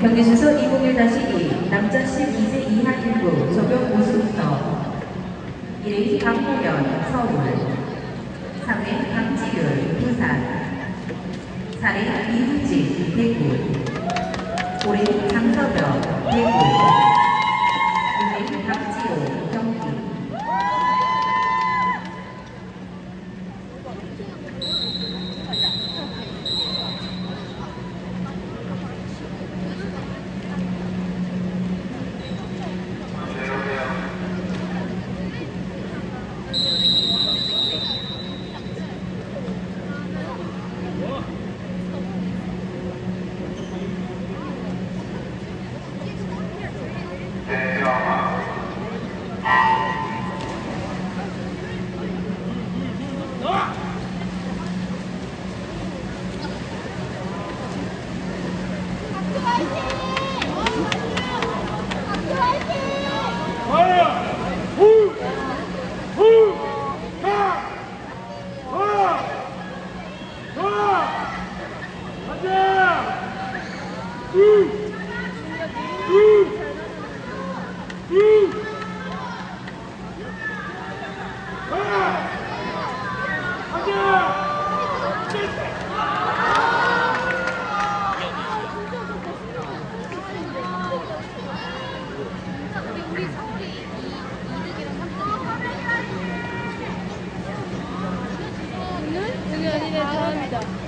경기 순서 201-2 남자 12세 이하 1부 적용 우승부터 1위 강호연 서울 3위 강지율 부산 4위 이수진 대구 5위 장서병 대구 6위 박지호 경기 오늘? 여 kanila sa kanila.